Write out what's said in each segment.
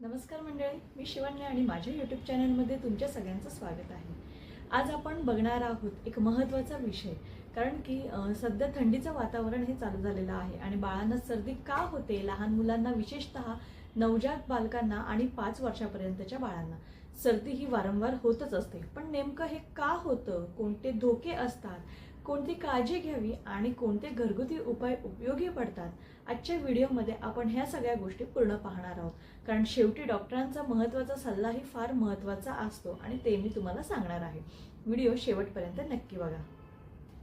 नमस्कार मंडळी मी शिवण्य आणि माझ्या यूट्यूब चॅनलमध्ये तुमच्या सगळ्यांचं स्वागत आहे. आज आपण बघणार आहोत एक महत्त्वाचा विषय कारण की सध्या थंडीचं वातावरण हे चालू झालेलं आहे आणि बाळांना सर्दी का होते लहान मुलांना विशेषतः नवजात बालकांना आणि पाच वर्षापर्यंतच्या बाळांना. सर्दी ही वारंवार होतच असते पण नेमकं हे का होतं कोणते धोके असतात कोणती काळजी घ्यावी आणि कोणते घरगुती उपाय उपयोगी पडतात आजच्या व्हिडिओमध्ये आपण ह्या सगळ्या गोष्टी पूर्ण पाहणार आहोत. कारण शेवटी डॉक्टरांचा महत्त्वाचा सल्लाही फार महत्त्वाचा असतो आणि ते मी तुम्हाला सांगणार आहे. व्हिडिओ शेवटपर्यंत नक्की बघा.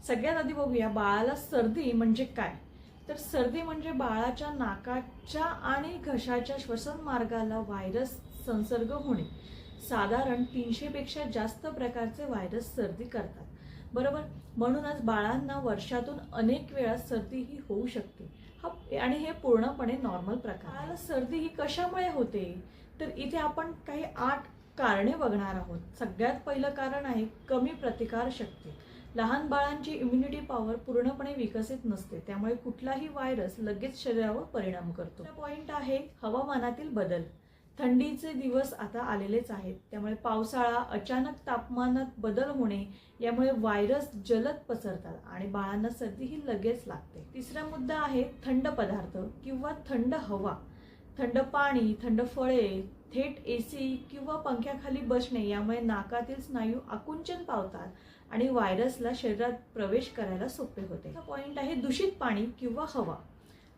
सगळ्यात आधी बघूया बाळाला सर्दी म्हणजे काय? तर सर्दी म्हणजे बाळाच्या नाकाच्या आणि घशाच्या श्वसन मार्गाला व्हायरस संसर्ग होणे. साधारण तीनशेपेक्षा जास्त प्रकारचे व्हायरस सर्दी करतात. बरोबर? म्हणूनच बाळांना वर्षातून अनेक वेळा सर्दी ही होऊ शकते. हा आणि हे पूर्णपणे नॉर्मल प्रकार बाळाला सर्दी ही कशामुळे होते? तर इथे आपण काही आठ कारणे बघणार आहोत. सगळ्यात पहिलं कारण आहे कमी प्रतिकार शक्ती. लहान बाळांची इम्युनिटी पॉवर पूर्णपणे विकसित नसते. त्यामुळे कुठलाही व्हायरस लगेच शरीरावर परिणाम करतो. पॉइंट आहे हवामानातील बदल. थंडीचे दिवस आता आलेलेच आहेत. त्यामुळे पावसाळा अचानक तापमानात बदल होणे यामुळे व्हायरस जलद पसरतात आणि बाळांना सर्दी ही लगेच लागते. तिसरा मुद्दा आहे थंड पदार्थ किंवा थंड हवा. थंड पाणी थंड फळे थेट ए सी किंवा पंख्याखाली बसणे यामुळे नाकातील स्नायू आकुंचन पावतात आणि व्हायरसला शरीरात प्रवेश करायला सोपे होते. पॉइंट आहे दूषित पाणी किंवा हवा.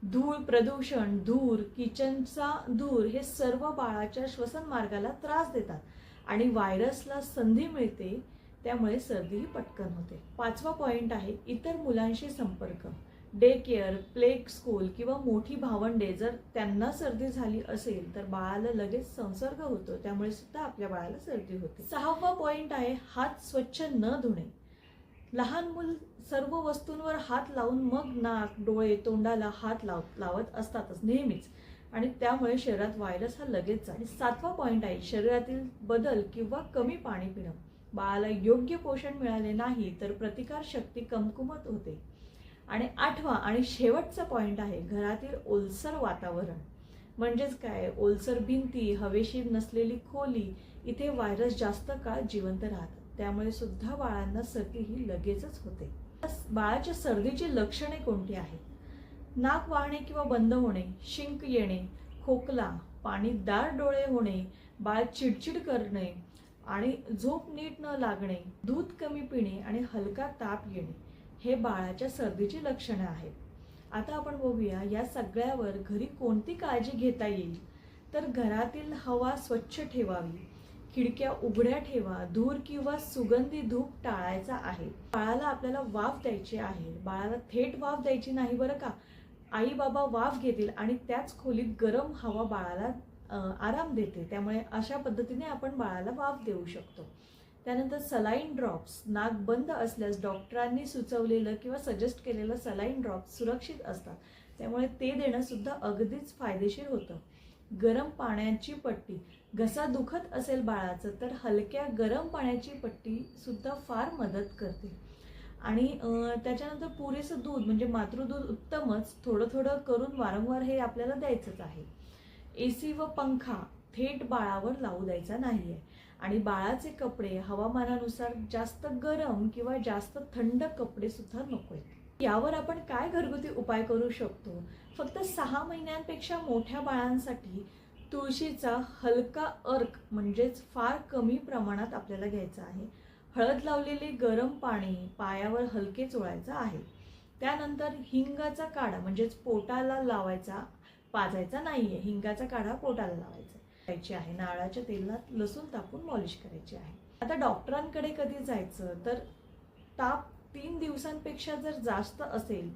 धूळ प्रदूषण धूर किचनचा धूर हे सर्व बाळाच्या श्वसन मार्गाला त्रास देतात. आणि व्हायरसला संधी मिळते त्यामुळे सर्दीही पटकन होते. पाचवा पॉईंट आहे इतर मुलांशी संपर्क. डे केअर प्ले स्कूल किंवा मोठी भावंडे जर त्यांना सर्दी झाली असेल तर बाळाला लगेच संसर्ग होतो. त्यामुळे सुद्धा आपल्या बाळाला सर्दी होते. सहावा पॉईंट आहे हात स्वच्छ न धुणे. लहान मूल सर्व वस्तूंवर हात लावून मग नाक डोळे तोंडाला हात लाव लावत असतातच नेहमीच. आणि त्यामुळे शरीरात व्हायरस हा लगेच आणि सातवा पॉईंट आहे शरीरातील बदल किंवा कमी पाणी पिणं. बाळाला योग्य पोषण मिळाले नाही तर प्रतिकार शक्ती कमकुमत होते. आणि आठवा आणि शेवटचा पॉईंट आहे घरातील ओलसर वातावरण. म्हणजेच काय? ओलसर भिंती हवेशीर नसलेली खोली इथे व्हायरस जास्त काळ जिवंत राहतात. त्यामुळे सुद्धा बाळांना सर्दी ही लगेचच होते. बाळाच्या सर्दीची लक्षणे कोणती आहेत? नाक वाहणे किंवा बंद होणे शिंक येणे खोकला पाणी दार डोळे होणे बाळ चिडचिड करणे आणि झोप नीट न लागणे दूध कमी पिणे आणि हलका ताप येणे हे बाळाच्या सर्दीची लक्षणं आहेत. आता आपण बघूया या सगळ्यावर घरी कोणती काळजी घेता येईल? तर घरातील हवा स्वच्छ ठेवावी. खिडक्या उघड्या ठेवा धूर किंवा सुगंधी धूप टाळायचा आहे. बाळाला आपल्याला वाफ द्यायची आहे. बाळाला थेट वाफ द्यायची नाही बरं का? आई बाबा वाफ घेतील आणि त्याच खोलीत गरम हवा बाळाला आराम देते. त्यामुळे अशा पद्धतीने आपण बाळाला वाफ देऊ शकतो. त्यानंतर सलाईन ड्रॉप्स. नाक बंद असल्यास डॉक्टरांनी सुचवलेलं किंवा सजेस्ट केलेलं सलाईन ड्रॉप्स सुरक्षित असतात. त्यामुळे ते देणंसुद्धा अगदीच फायदेशीर होतं. गरम पाण्याची पट्टी. घसा दुखत असेल बाळाचं तर हलक्या गरम पाण्याची पट्टी सुद्धा फार मदत करते. आणि त्याच्यानंतर पुरेसं दूध म्हणजे मातृदूध उत्तमच थोडं थोडं करून वारंवार हे आपल्याला द्यायचंच आहे. ए सी व पंखा थेट बाळावर लावू द्यायचा नाही आहे आणि बाळाचे कपडे हवामानानुसार जास्त गरम किंवा जास्त थंड कपडे सुद्धा आहेत यावर आपण काय घरगुती उपाय करू शकतो? फक्त सहा महिन्यांपेक्षा मोठ्या बाळांसाठी तुळशीचा हलका अर्क म्हणजेच फार कमी प्रमाणात आपल्याला घ्यायचा आहे. हळद लावलेले गरम पाणी पायावर हलके चोळायचं आहे. त्यानंतर हिंगाचा काढा म्हणजेच पोटाला लावायचा पाजायचा नाही आहे हिंगाचा काढा पोटाला लावायचा. करायची आहे. नारळाच्या तेलात लसूण तापून मॉलिश करायची आहे. आता डॉक्टरांकडे कधी जायचं? तर ताप तीन दिवसांपेक्षा जर जास्त असेल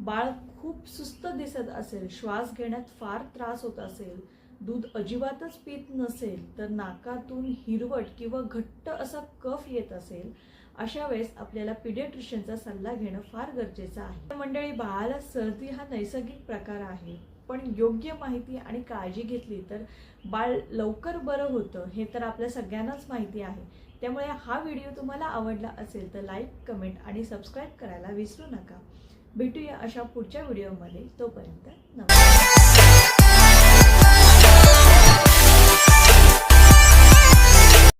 बाळ खूप सुस्त दिसत असेल श्वास घेण्यात फार त्रास होत असेल दूध अजिबातच पित नसेल तर नाकातून हिरवट किंवा घट्ट असा कफ येत असेल अशा वेळेस आपल्याला पिडियाट्रिशियनचा सल्ला घेणं फार गरजेचं आहे. मंडळी बाळाला सर्दी हा नैसर्गिक प्रकार आहे. पण योग्य माहिती आणि काळजी घेतली तर बाळ लवकर बरं होतं हे तर आपल्या सगळ्यांनाच माहिती आहे. त्यामुळे हा व्हिडिओ तुम्हाला आवडला असेल तर लाईक कमेंट आणि सबस्क्राईब करायला विसरू नका. भेटूया अशा पुढच्या व्हिडिओमध्ये. तोपर्यंत नमस्कार.